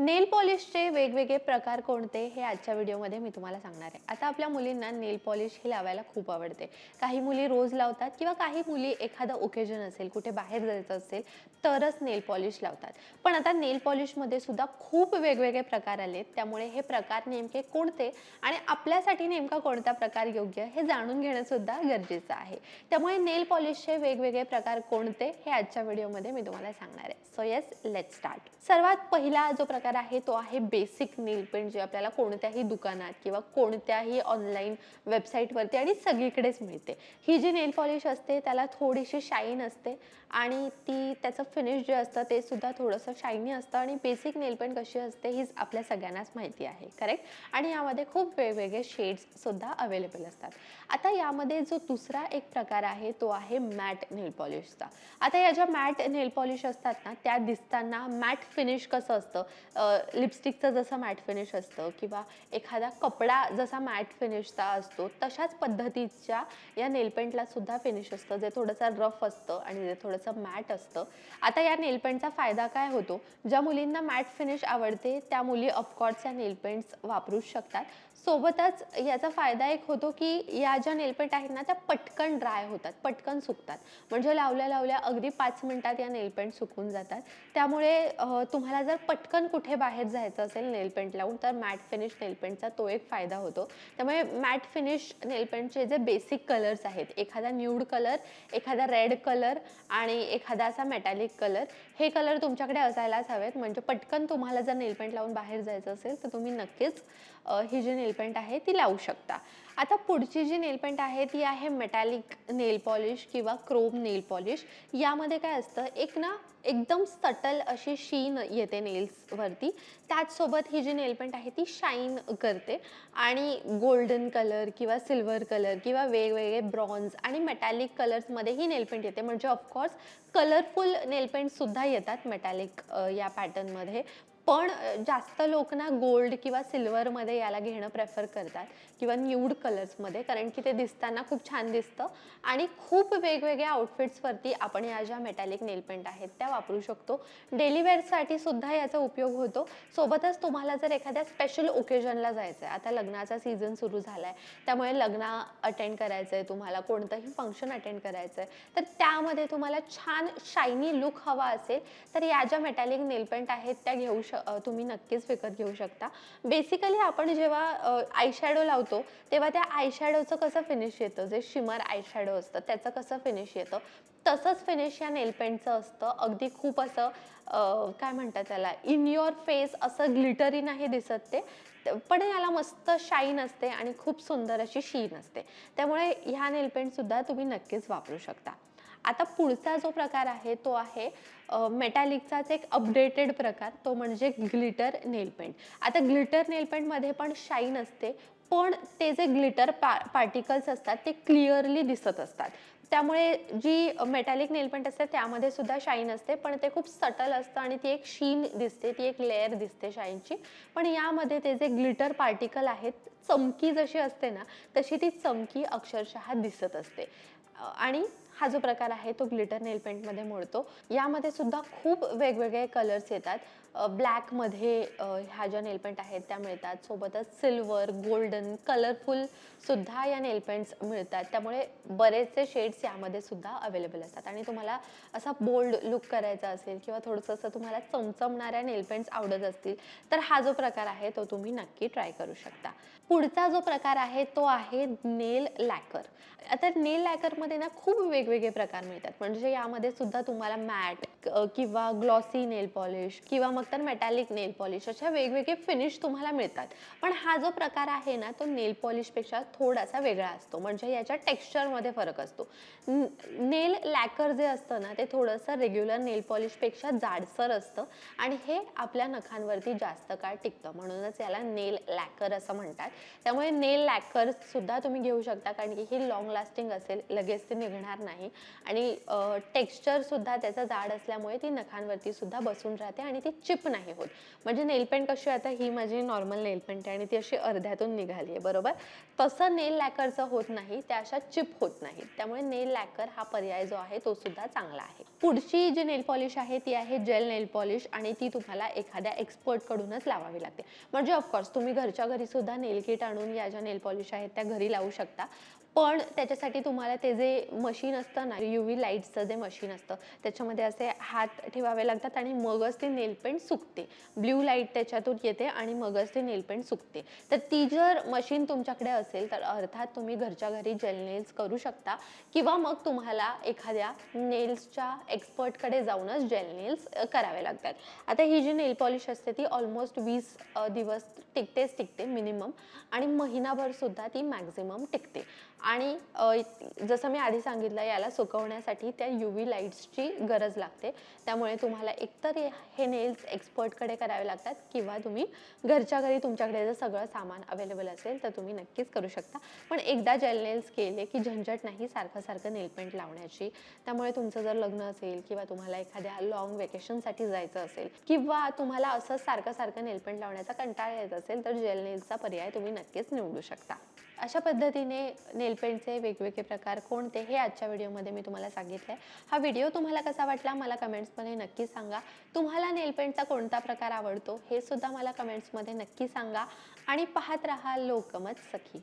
नेल पॉलिशचे वेगवेगळे प्रकार कोणते हे आजच्या व्हिडिओमध्ये मी तुम्हाला सांगणार आहे. आता आपल्या मुलींना नेल पॉलिश ही लावायला खूप आवडते. काही मुली रोज लावतात किंवा काही मुली एखादं ओकेजन असेल कुठे बाहेर जायचं असेल तरच नेल पॉलिश लावतात. पण आता नेल पॉलिशमध्ये सुद्धा खूप वेगवेगळे प्रकार आलेत त्यामुळे हे प्रकार नेमके कोणते आणि आपल्यासाठी नेमका कोणता प्रकार योग्य हे जाणून घेणं सुद्धा गरजेचं आहे. त्यामुळे नेल पॉलिशचे वेगवेगळे प्रकार कोणते हे आजच्या व्हिडिओमध्ये मी तुम्हाला सांगणार आहे. सो येस लेट स्टार्ट सर्वात पहिला जो प्रकार आहे तो आहे बेसिक नेल पेंट जे आपल्याला कोणत्याही दुकानात किंवा कोणत्याही ऑनलाईन वेबसाईटवरती आणि सगळीकडेच मिळते. ही जी नेल पॉलिश असते त्याला थोडीशी शाईन असते आणि ती त्याचं फिनिश जे असतं ते सुद्धा थोडंसं शायनी असतं आणि बेसिक नेल पेंट कशी असते हीच आपल्या सगळ्यांनाच माहिती आहे करेक्ट आणि यामध्ये खूप वेगवेगळे शेड्स सुद्धा अवेलेबल असतात. आता यामध्ये जो दुसरा एक प्रकार आहे तो आहे मॅट नेल पॉलिशचा आता या ज्या मॅट नेल पॉलिश असतात ना त्या दिसताना मॅट फिनिश कसं असतं? लिपस्टिकचं जसं मॅट फिनिश असतं किंवा एखादा कपडा जसा मॅट फिनिशचा असतो तशाच पद्धतीच्या या नेलपेंटला सुद्धा फिनिश असतं जे थोडंसं रफ असतं आणि जे थोडंसं मॅट असतं. आता या नेलपेंटचा फायदा काय होतो? ज्या मुलींना मॅट फिनिश आवडते त्या मुली अपकॉट्स या नेलपेंट्स वापरू शकतात. सोबतच याचा फायदा एक होतो की या ज्या नेलपेंट आहेत ना त्या पटकन ड्राय होतात पटकन सुकतात. म्हणजे लावल्या लावल्या अगदी पाच मिनटात या नेलपेंट सुकून जातात. त्यामुळे तुम्हाला जर पटकन कुठे बाहेर जायचं असेल नेलपेंट लावून तर मॅट फिनिश नेलपेंटचा तो एक फायदा होतो. त्यामुळे मॅट फिनिश नेलपेंटचे जे बेसिक कलर्स आहेत एखादा न्यूड कलर एखादा रेड कलर आणि एखादा असा मेटॅलिक कलर हे कलर तुमच्याकडे असायलाच हवेत. म्हणजे पटकन तुम्हाला जर नेलपेंट लावून बाहेर जायचं असेल तर तुम्ही नक्कीच ही जी नेलपेंट आहे ती लावू शकता. आता पुढची जी नेलपेंट आहे ती आहे मेटॅलिक नेल पॉलिश किंवा क्रोम नेल पॉलिश यामध्ये काय असतं एक ना एकदम सटल अशी शीन येते नेल्सवरती त्याचसोबत ही जी नेलपेंट आहे ती शाईन करते. आणि गोल्डन कलर किंवा सिल्वर कलर किंवा वेगवेगळे ब्रॉन्झ आणि मेटॅलिक कलर्समध्ये ही नेलपेंट येते. म्हणजे ऑफकोर्स कलरफुल नेलपेंटसुद्धा येतात मेटॅलिक या पॅटर्नमध्ये पण जास्त लोक ना गोल्ड किंवा सिल्वरमध्ये याला घेणं प्रेफर करतात किंवा न्यूड कलर्समध्ये कारण की ते दिसताना खूप छान दिसतं. आणि खूप वेगवेगळ्या आउटफिट्सवरती आपण या ज्या मेटॅलिक नेलपेंट आहेत त्या वापरू शकतो. डेली वेअरसाठी सुद्धा याचा उपयोग होतो. सोबतच तुम्हाला जर एखाद्या स्पेशल ओकेजनला जायचं आहे आता लग्नाचा सीझन सुरू झाला आहे त्यामुळे लग्न अटेंड करायचं आहे तुम्हाला कोणतंही फंक्शन अटेंड करायचं आहे तर त्यामध्ये तुम्हाला छान शायनी लुक हवा असेल तर या ज्या मेटॅलिक नेलपेंट आहेत त्या घेऊ श तुम्ही नक्कीच विकत घेऊ शकता. बेसिकली आपण जेव्हा आयशॅडो लावतो तेव्हा त्या आयशॅडोचं कसं फिनिश येतं? जे शिमर आयशॅडो असतं त्याचं कसं फिनिश येतं? तसंच फिनिश या नेलपेंटचं असतं. अगदी खूप असं काय म्हणतात त्याला? इन युअर फेस असं ग्लिटरी नाही दिसत ते. पण याला मस्त शाईन असते आणि खूप सुंदर अशी शीन असते. त्यामुळे ह्या नेलपेंटसुद्धा तुम्ही नक्कीच वापरू शकता. आता पुढचा जो प्रकार आहे तो आहे मेटॅलिकचाच एक अपडेटेड प्रकार तो म्हणजे ग्लिटर नेल पेंट आता ग्लिटर नेल पेंटमध्ये पण शाईन असते पण ते जे ग्लिटर पा पार्टिकल्स असतात ते क्लिअरली दिसत असतात. त्यामुळे जी मेटॅलिक नेलपेंट असते त्यामध्ये सुद्धा शाईन असते पण ते खूप सटल असतं आणि ती एक शीन दिसते ती एक लेअर दिसते शाईनची पण यामध्ये ते जे ग्लिटर पार्टिकल आहेत चमकी जशी असते ना तशी ती चमकी अक्षरशः दिसत असते. आणि हा जो प्रकार आहे तो ग्लिटर नेल पेंटमध्ये मोडतो. यामध्ये सुद्धा खूप वेगवेगळे कलर्स येतात. ब्लॅकमध्ये ह्या ज्या नेलपेंट आहेत त्या मिळतात. सोबतच सिल्वर गोल्डन कलरफुल सुद्धा या नेलपेंट्स मिळतात. त्यामुळे बरेचसे शेड्स यामध्ये सुद्धा अवेलेबल असतात. आणि तुम्हाला असा बोल्ड लुक करायचा असेल किंवा थोडंसं असं तुम्हाला चमचमणाऱ्या नेलपेंट्स आवडत असतील तर हा जो प्रकार आहे तो तुम्ही नक्की ट्राय करू शकता. पुढचा जो प्रकार आहे तो आहे नेल लॅकर. आता नेल लॅकरमध्ये ना खूप वेगवेगळे प्रकार मिळतात. म्हणजे यामध्ये सुद्धा तुम्हाला मॅट किंवा ग्लॉसी नेल पॉलिश किंवा मग तर मेटॅलिक नेल पॉलिश अशा वेगवेगळे फिनिश तुम्हाला मिळतात. पण हा जो प्रकार आहे ना तो नेल पॉलिशपेक्षा थोडासा वेगळा असतो. म्हणजे याच्या टेक्स्चरमध्ये फरक असतो. नेल लॅकर जे असतं ना ते थोडंसं रेग्युलर नेल पॉलिशपेक्षा जाडसर असतं आणि हे आपल्या नखांवरती जास्त काळ टिकतं. म्हणूनच याला नेल लॅकर असं म्हणतात. त्यामुळे नेल लॅकर सुद्धा तुम्ही घेऊ शकता कारण की ही लॉंग लास्टिंग असेल लगेच ते निघणार नाही. आणि टेक्स्चर सुद्धा जाड असल्यामुळे ती नखांवरती सुद्धा बसून राहते आणि ती चिप नाही होत. म्हणजे नेल पेंट कशी आता ही माझी नॉर्मल नेल पेंट आहे आणि ती अशी अर्ध्यातून निघाली आहे बरोबर? तसं नेल लॅकरचं होत नाही त्या अशा चिप होत नाहीत. त्यामुळे नेल लॅकर हा पर्याय जो आहे तो सुद्धा चांगला आहे. पुढची जी नेल पॉलिश आहे ती आहे जेल नेल पॉलिश आणि ती तुम्हाला एखाद्या एक्सपर्ट कडूनच लावावी लागते. म्हणजे ऑफकोर्स तुम्ही घरच्या घरी सुद्धा नेल किट आणून या ज्या नेल पॉलिश आहेत त्या घरी लावू शकता. पण त्याच्यासाठी तुम्हाला ते जे मशीन असतं ना यू व्ही लाईटचं जे मशीन असतं त्याच्यामध्ये असे हात ठेवावे लागतात आणि मगच ते नेल पेंट सुकते. ब्ल्यू लाइट त्याच्यातून येते आणि मगच ते नेल पेंट सुकते. तर ती जर मशीन तुमच्याकडे असेल तर अर्थात तुम्ही घरच्या घरी जेल नेल्स करू शकता किंवा मग तुम्हाला एखाद्या नेल्सच्या एक्सपर्टकडे जाऊनच जेल नेल्स करावे लागतात. आता ही जी नेल पॉलिश असते ती ऑलमोस्ट वीस दिवस टिकतेच टिकते मिनिमम आणि महिनाभरसुद्धा ती मॅक्झिमम टिकते. आणि जसं मी आधी सांगितलं याला सुकवण्यासाठी त्या यू व्ही लाईट्सची गरज लागते. त्यामुळे तुम्हाला एकतर हे- नेल्स एक्सपर्टकडे करावे लागतात किंवा तुम्ही घरच्या घरी तुमच्याकडे जर सगळं सामान अवेलेबल असेल तर तुम्ही नक्कीच करू शकता. पण एकदा जेल नेल्स केले की झंझट नाही सारखं सारखं नेल पेंट लावण्याची. त्यामुळे तुमचं जर लग्न असेल किंवा तुम्हाला एखाद्या लॉंग वेकेशनसाठी जायचं असेल किंवा तुम्हाला असं सारखं सारखं नेल पेंट लावण्याचा कंटाळा येत असेल तर जेल नेल्सचा पर्याय तुम्ही नक्कीच निवडू शकता. अशा पद्धतीने नेलपेंटचे वेगवेगळे प्रकार कोणते हे आजच्या व्हिडिओमध्ये मी तुम्हाला सांगितलं आहे हा व्हिडिओ तुम्हाला कसा वाटला मला कमेंट्समध्ये नक्की सांगा. तुम्हाला नेलपेंटचा कोणता प्रकार आवडतो हे सुद्धा मला कमेंट्समध्ये नक्की सांगा. आणि पाहत राहा लोकमत सखी.